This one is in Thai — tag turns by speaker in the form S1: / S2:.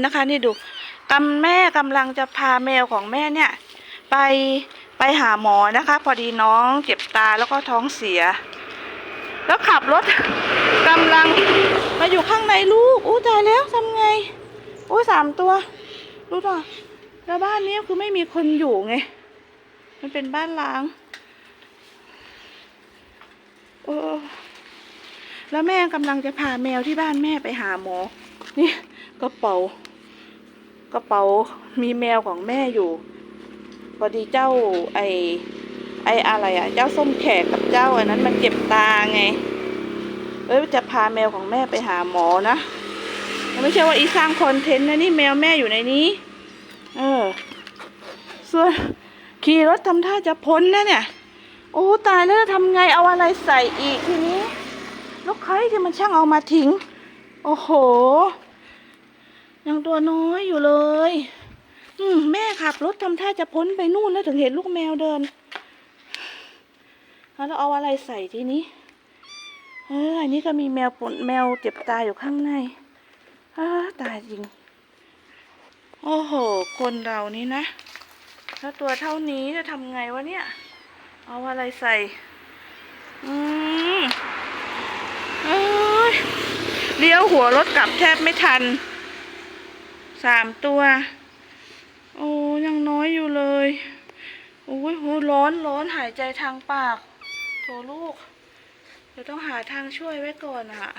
S1: นะคะนี่ดูกำแม่กำลังจะพาแมวของแม่เนี่ย ไปไปหาหมอนะคะ พอดีน้องเจ็บตาแล้วก็ท้องเสีย แล้วขับรถกำลังมาอยู่ข้างในลูกอู้ตายแล้วทำไงอู้สามตัวรู้ป่ะแล้วบ้านนี้คือไม่มีคนอยู่ไง มันเป็นบ้านล้างโอ้ แล้วแม่กำลังจะพาแมวที่บ้านแม่ไปหาหมอ นี่กระเป๋ากระเป๋ามีแมวของแม่อยู่ พอดีเจ้าไอไออะไรอะเจ้าส้มแขกกับเจ้าอันนั้นมันเจ็บตาไงเอ้ยจะพาแมวของแม่ไปหาหมอนะไม่ใช่ว่าอีสร้างคอนเทนต์นะนี่แมวแม่อยู่ในนี้ เออส่วนขี่รถทำท่าจะพ้นนะเนี่ย โอ้ตายแล้วจะทำไงเอาอะไรใส่อีกทีนี้ แล้วใครที่มันช่างเอามาทิ้ง โอ้โห ยังตัวน้อยอยู่เลย อืมแม่ขับรถทำท่าจะพ้นไปนู่นแล้วถึงเห็นลูกแมวเดิน แล้วเอาอะไรใส่ทีนี้ เอออันนี้ก็มีแมวปนแมวเจ็บตายอยู่ข้างในเออตายจริง โอ้โห คนเรานี่นะ ถ้าตัวเท่านี้จะทำไงวะเนี่ย เอาอะไรใส่ อืมเอ้ย เลี้ยวหัวรถกลับแทบไม่ทัน สามตัว โอ้ยังน้อยอยู่เลย โอ้ยโหร้อนร้อนหายใจทางปาก โถลูก เดี๋ยวต้องหาทางช่วยไว้ก่อนอะ